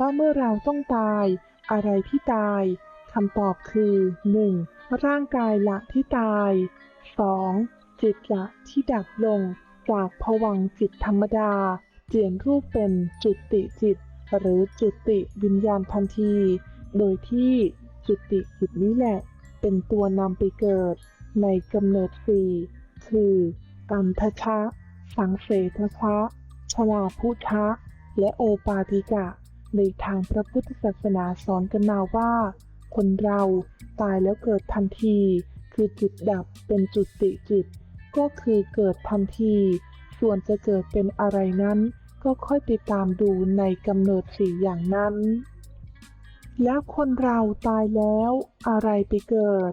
ว่าเมื่อเราต้องตาย อะไรที่ตายคำตอบคือ 1. ร่างกายละที่ตาย 2. จิตละที่ดับลง จากภวังจิตธรรมดา เปลี่ยนรูปเป็นจุติจิต หรือจุติวิญญาณทันที โดยที่จุติจิตนี้แหละ เป็นตัวนำไปเกิด ในกำเนิดสี่คืออันทชะ สังเสทชะชลาพุทะและโอปาติกะ ในทางพระพุทธศาสนาสอนกันมาว่า คนเราตายแล้วเกิดทันที คือจิตดับเป็นจุติจิต ก็คือเกิดทันที ส่วนจะเกิดเป็นอะไรนั้น ก็ค่อยไปตามดูในกำเนิดสี่อย่างนั้น แล้วคนเราตายแล้วอะไรไปเกิด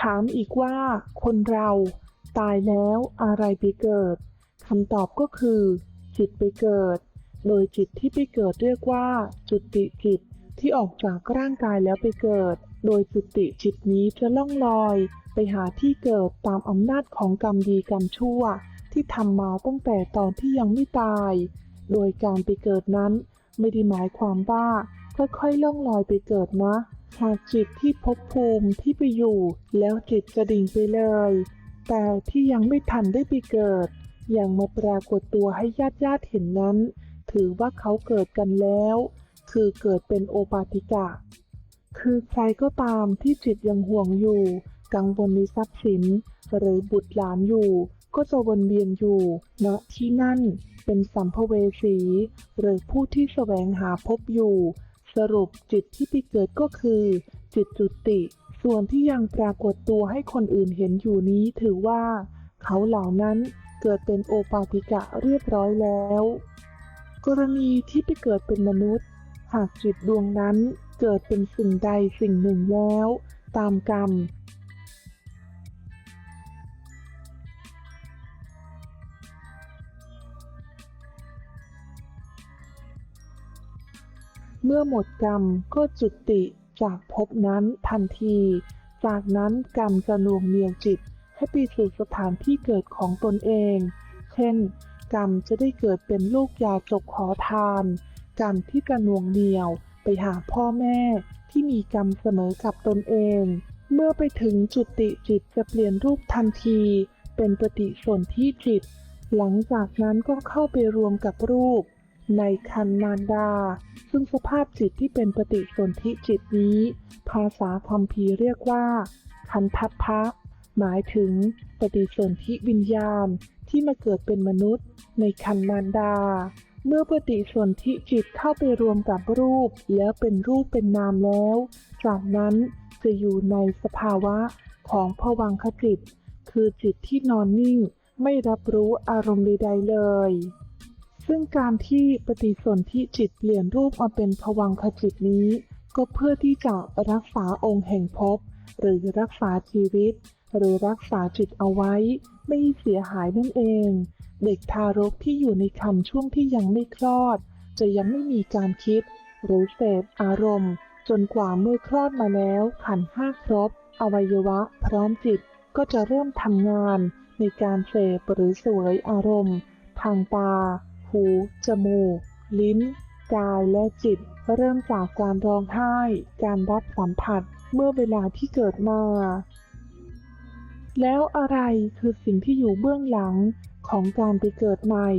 ถามอีกว่า คนเราตายแล้วอะไรไปเกิดคำตอบก็คือ จิตไปเกิด โดยจิตที่ไปเกิดเรียกว่า จุติจิตที่ออกจากร่างกายแล้วไปเกิด โดยจุติจิตนี้จะล่องลอย ไปหาที่เกิดตามอำนาจของกรรมดีกรรมชั่ว ที่ทำมาตั้งแต่ตอนที่ยังไม่ตาย โดยการไปเกิดนั้น ไม่ได้หมายความว่าค่อยๆล่องลอยไปเกิดนะหากจิตที่ภพภูมิที่ไปอยู่ แล้วจิตจะดิ่งไปเลย แต่ที่ยังไม่ทันได้ไปเกิดยังมาปรากฏตัวให้ญาติญาติๆเห็นนั้น ถือว่าเขาเกิดกันแล้ว คือเกิดเป็นโอปาติกะ คือใครก็ตามที่จิตยังห่วงอยู่ กังวลในทรัพย์สิน หรือบุตรหลานอยู่ ก็จะวนเวียนอยู่ณที่นั่นเป็นสัมภเวสี หรือผู้ที่แสวงหาพบอยู่ สรุปจิตที่ไปเกิดก็คือ จิตจุติ ส่วนที่ยังปรากฏตัวให้คนอื่นเห็นอยู่นี้ถือว่า เขาเหล่านั้นเกิดเป็นโอปาติกะเรียบร้อยแล้ว กรณีที่ไปเกิดเป็นมนุษย์ หากจิตดวงนั้นเกิดเป็นสิ่งใดสิ่งหนึ่งแล้ว ตามกรรม เมื่อหมดกรรมก็จุติจากภพนั้นทันที จากนั้นกรรมจะหน่วงเหนี่ยวจิตให้ไปสู่สถานที่เกิดของตนเอง เช่น กรรมจะได้เกิดเป็นลูกยาจกขอทาน กรรมที่กระน่วงเหนียวไปหาพ่อแม่ที่มีกรรมเสมอกับตนเอง เมื่อไปถึงจุติจิตจะเปลี่ยนรูปทันที เป็นปฏิสนธิจิต หลังจากนั้นก็เข้าไปรวมกับรูป ในคันมารดา ซึ่งสภาพจิตที่เป็นปฏิสนธิจิตนี้ ภาษาคัมภีเรียกว่า คันทัพพะหมายถึงปฏิสนธิวิญญาณ ที่มาเกิดเป็นมนุษย์ในคันมารดา เมื่อปฏิสนธิจิตเข้าไปรวมกับรูป แล้วเป็นรูปเป็นนามแล้ว จากนั้นจะอยู่ในสภาวะของภวังคจิต คือจิตที่นอนนิ่งไม่รับรู้อารมณ์ใดๆเลย ซึ่งการที่ปฏิสนธิจิตเปลี่ยนรูปมาเป็นภวังคจิตนี้ ก็เพื่อที่จะรักษาองค์แห่งภพหรือรักษาชีวิต หรือรักษาจิตเอาไว้ ไม่เสียหายนั่นเอง เด็กทารกที่อยู่ในครรภ์ช่วงที่ยังไม่คลอด จะยังไม่มีการคิด หรือเสพอารมณ์ จนกว่าเมื่อคลอดมาแล้ว ขันห้าครบ อวัยวะ พร้อมจิตก็จะเริ่มทำงาน ในการเสพหรือสวยอารมณ์ ทางตา หู จมูก ลิ้น กายและจิต เริ่มจากการร้องไห้ การรับสัมผัส เมื่อเวลาที่เกิดมา แล้วอะไรคือสิ่งที่อยู่เบื้องหลังของการไปเกิดใหม่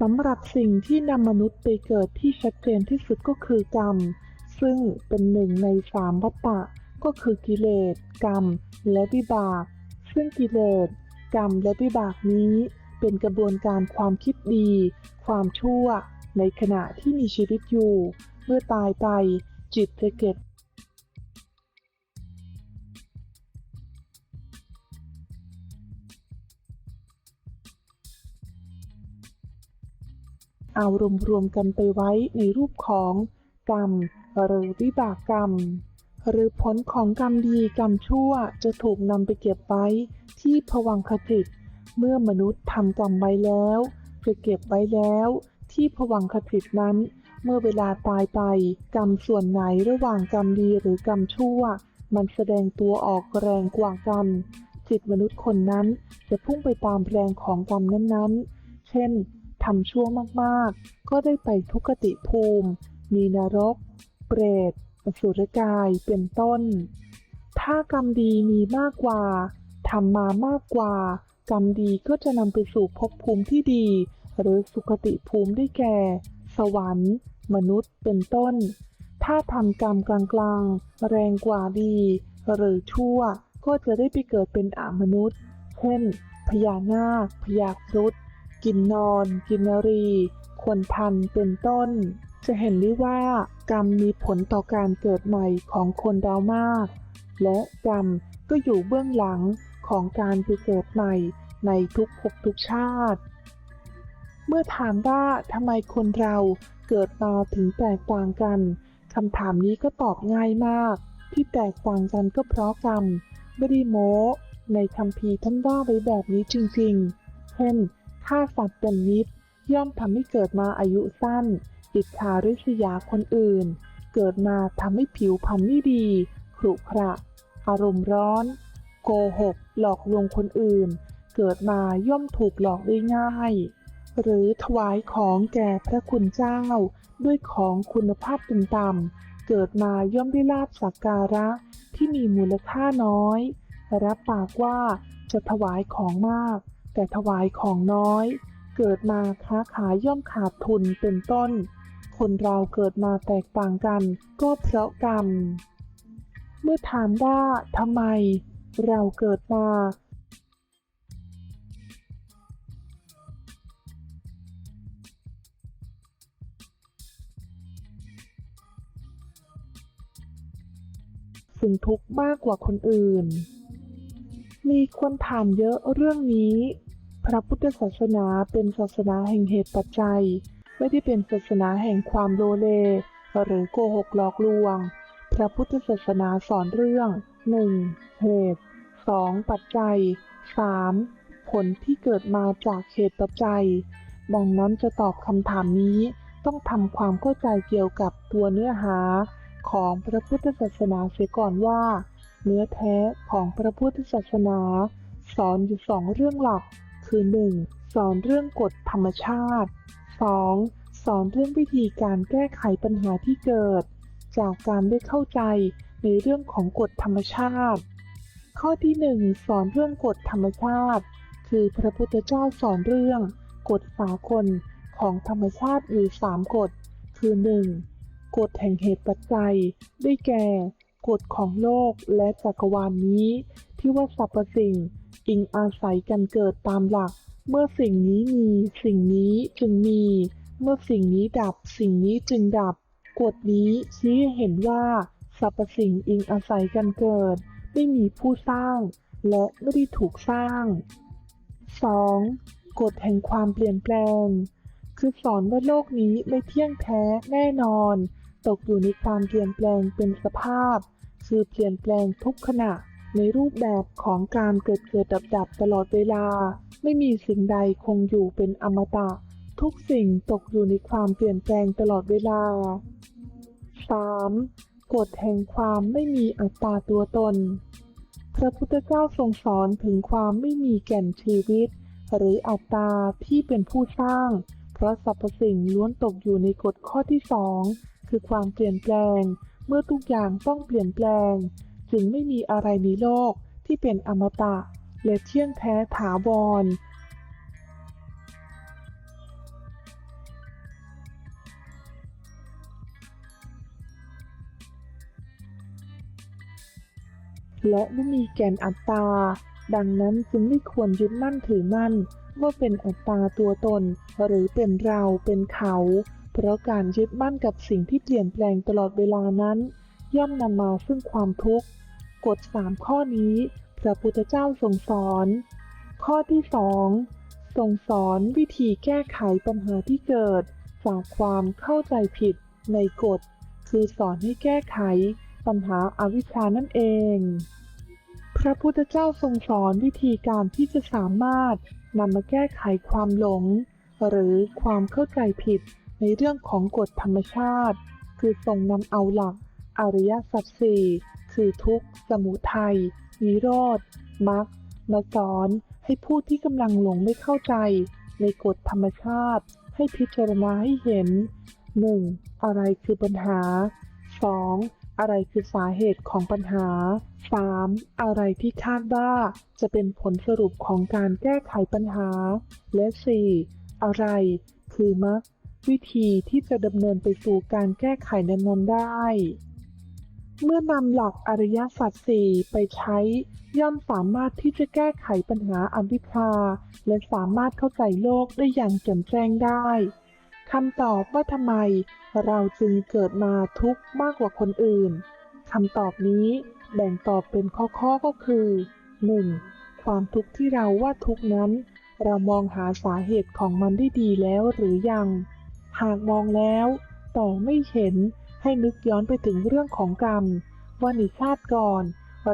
สำหรับสิ่งที่นำมนุษย์ไปเกิดที่ชัดเจนที่สุดก็คือกรรม ซึ่งเป็นหนึ่งในสามวัฏฏะก็คือกิเลส กรรม และวิบาก ซึ่งกิเลส กรรมและวิบากนี้ เป็นกระบวนการความคิดดี ความชั่ว ในขณะที่มีชีวิตอยู่ เมื่อตายไปจิตจะเก็บ เอารวมๆกันไปไว้ในรูปของกรรม หรือวิบากกรรม หรือผลของกรรมดีกรรมชั่วจะถูกนำไปเก็บไว้ที่ภวังคจิต เมื่อมนุษย์ทำกรรมไว้แล้วจะเก็บไว้แล้ว ที่ภวังคจิตนั้น เมื่อเวลาตายไป กรรมส่วนไหนระหว่างกรรมดีหรือกรรมชั่ว มันแสดงตัวออกแรงกว่ากันจิตมนุษย์คนนั้นจะพุ่งไปตามแรงของกรรมนั้นๆ เช่น ทำชั่วมากๆ ก็ได้ไปทุกขติภูมิ มีนรก เปรตอสุรกาย เป็นต้น ถ้ากรรมดีมีมากกว่า ทำมามากกว่า กรรมดีก็จะนำไปสู่ภพภูมิที่ดี หรือสุคติภูมิได้แก่ สวรรค์ มนุษย์ เป็นต้น ถ้าทำกรรมกลางๆ แรงกว่าดี หรือชั่ว ก็จะได้ไปเกิดเป็นอมนุษย์ เช่น พญานาค พญาครุฑ กินนอน กินนรีคนทันเป็นต้น จะเห็นได้ว่ากรรมมีผลต่อการเกิดใหม่ของคนเรามาก และกรรมก็อยู่เบื้องหลังของการไปเกิดใหม่ในทุกภพทุกชาติ เมื่อถามว่าทำไมคนเราเกิดมาถึงแตกต่างกันคำถามนี้ก็ตอบง่ายมาก ที่แตกต่างกันก็เพราะกรรมไม่ได้โม้ ในคำพีท่านว่าไว้แบบนี้จริงๆ เช่น ฆ่าสัตว์เป็นมิตร ย่อมทำให้เกิดมาอายุสั้น อิจฉาริษยาคนอื่น เกิดมาทำให้ผิวพรรณไม่ดีขรุขระ อารมณ์ร้อน โกหก หลอกลวงคนอื่น เกิดมาย่อมถูกหลอกได้ง่าย หรือถวายของแก่พระคุณเจ้า ด้วยของคุณภาพต่ำๆเกิดมาย่อมได้ลาบสักการะที่มีมูลค่าน้อย รับปากว่าจะถวายของมาก แต่ถวายของน้อย เกิดมาค้าขายย่อมขาดทุนเป็นต้น คนเราเกิดมาแตกต่างกันก็เพราะกรรม เมื่อถามว่าทำไม เราเกิดมาซึ่งทุกข์มากกว่าคนอื่น มีคนถามเยอะเรื่องนี้ พระพุทธศาสนาเป็นศาสนาแห่งเหตุปัจจัย ไม่ได้เป็นศาสนาแห่งความโลเล หรือโกหกหลอกลวง พระพุทธศาสนาสอนเรื่อง 1. เหตุ 2. ปัจจัย 3. ผลที่เกิดมาจากเหตุปัจจัย ดังนั้นจะตอบคำถามนี้ ต้องทำความเข้าใจเกี่ยวกับตัวเนื้อหา ของพระพุทธศาสนาเสียก่อนว่า เนื้อแท้ของพระพุทธศาสนา สอนอยู่สองเรื่องหลัก คือ 1. สอนเรื่องกฎธรรมชาติ 2. สอนเรื่องวิธีการแก้ไขปัญหาที่เกิด จากการได้เข้าใจในเรื่องของกฎธรรมชาติ ข้อที่ 1 สอนเรื่องกฎธรรมชาติ คือพระพุทธเจ้าสอนเรื่อง กฎสากลของธรรมชาติอยู่สามกฎ คือ 1. กฎแห่งเหตุปัจจัย ได้แก่ กฎของโลกและจักรวาลนนี้ ที่ว่าสรรพสิ่ง อิงอาศัยกันเกิดตามหลัก เมื่อสิ่งนี้มีสิ่งนี้จึงมี เมื่อสิ่งนี้ดับสิ่งนี้จึงดับ กฎนี้ชี้เห็นว่าสรรพสิ่งอิงอาศัยกันเกิด ไม่มีผู้สร้าง และไม่ได้ถูกสร้าง 2. กฎแห่งความเปลี่ยนแปลง คือสอนว่าโลกนี้ไม่เที่ยงแท้แน่นอน ตกอยู่ในความเปลี่ยนแปลงเป็นสภาพ คือเปลี่ยนแปลงทุกขณะ ในรูปแบบของการเกิดเกิดดับดับตลอดเวลา ไม่มีสิ่งใดคงอยู่เป็นอมตะ ทุกสิ่งตกอยู่ในความเปลี่ยนแปลงตลอดเวลา 3. กฎแห่งความไม่มีอัตตาตัวตน พระพุทธเจ้าทรงสอนถึงความไม่มีแก่นชีวิต หรืออัตตาที่เป็นผู้สร้าง เพราะสรรพสิ่งล้วนตกอยู่ในกฎข้อที่สองคือความเปลี่ยนแปลง เมื่อทุกอย่างต้องเปลี่ยนแปลง จึงไม่มีอะไรในโลกที่เป็นอมตะ และเที่ยงแท้ถาวร และไม่มีแก่นอัตตา ดังนั้นจึงไม่ควรยึดมั่นถือมั่น ว่าเป็นอัตตาตัวตน หรือเป็นเราเป็นเขา เพราะการยึดมั่นกับสิ่งที่เปลี่ยนแปลงตลอดเวลานั้น ย่อมนำมาซึ่งความทุกข์ กฎสามข้อนี้พระพุทธเจ้าทรงสอน ข้อที่สองทรงสอนวิธีแก้ไขปัญหาที่เกิด จากความเข้าใจผิดในกฎ คือสอนให้แก้ไขปัญหาอาวิชชานั่นเอง พระพุทธเจ้าทรงสอนวิธีการที่จะสามารถนำมาแก้ไขความหลง หรือความเข้าใจผิดในเรื่องของกฎธรรมชาติ คือทรงนำเอาหลักอริยสัจสี่ คือทุกข์ สมุทัย นิโรธมรรคมาสอนให้ผู้ที่กำลังหลงไม่เข้าใจ ในกฎธรรมชาติ ให้พิจารณาให้เห็น 1. อะไรคือปัญหา 2. อะไรคือสาเหตุของปัญหา 3. อะไรที่คาดว่าจะเป็นผลสรุปของการแก้ไขปัญหา และ 4. อะไรคือมรรควิธีที่จะดำเนินไปสู่การแก้ไขนั้นๆได้ เมื่อนำหลักอริยสัจสี่ไปใช้ ย่อมสามารถที่จะแก้ไขปัญหาอวิชชาและสามารถเข้าใจโลกได้อย่างแจ่มแจ้งได้คำตอบว่าทำไมเราจึงเกิดมาทุกข์มากกว่าคนอื่นคำตอบนี้แบ่งตอบเป็นข้อๆก็คือ 1. ความทุกข์ที่เราว่าทุกข์นั้น เรามองหาสาเหตุของมันได้ดีแล้วหรือยัง หากมองแล้ว แต่ไม่เห็น ให้นึกย้อนไปถึงเรื่องของกรรม ว่าในชาติก่อน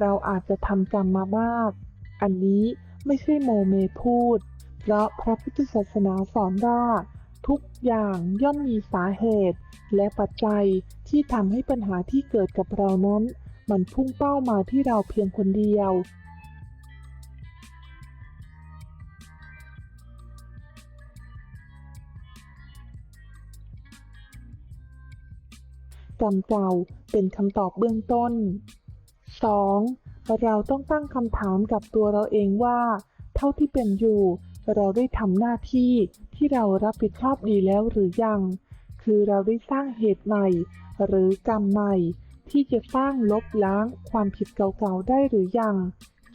เราอาจจะทำกรรมมามาก อันนี้ไม่ใช่โมเมพูด เพราะพระพุทธศาสนาสอนว่า ทุกอย่างย่อมมีสาเหตุ และปัจจัยที่ทำให้ปัญหาที่เกิดกับเรานั้น มันพุ่งเป้ามาที่เราเพียงคนเดียว กรรมเก่าเป็นคำตอบเบื้องต้น 2. เราต้องตั้งคำถามกับตัวเราเองว่า เท่าที่เป็นอยู่ เราได้ทำหน้าที่ที่เรารับผิดชอบดีแล้วหรือยัง คือเราได้สร้างเหตุใหม่ หรือกรรมใหม่ ที่จะสร้างลบล้างความผิดเก่าๆได้หรือยัง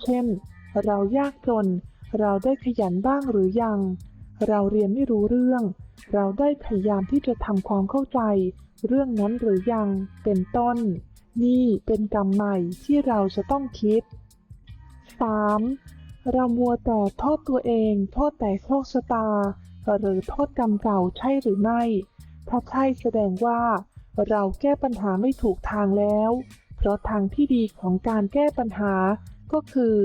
เช่น เรายากจน เราได้ขยันบ้างหรือยัง เราเรียนไม่รู้เรื่อง เราได้พยายามที่จะทำความเข้าใจ เรื่องนั้นหรือยัง เป็นต้น นี่เป็นกรรมใหม่ที่เราจะต้องคิด 3. เรามัวแต่โทษตัวเอง โทษแต่โชคชะตา หรือโทษกรรมเก่าใช่หรือไม่ ถ้าใช่แสดงว่า เราแก้ปัญหาไม่ถูกทางแล้ว เพราะทางที่ดีของการแก้ปัญหาก็คือ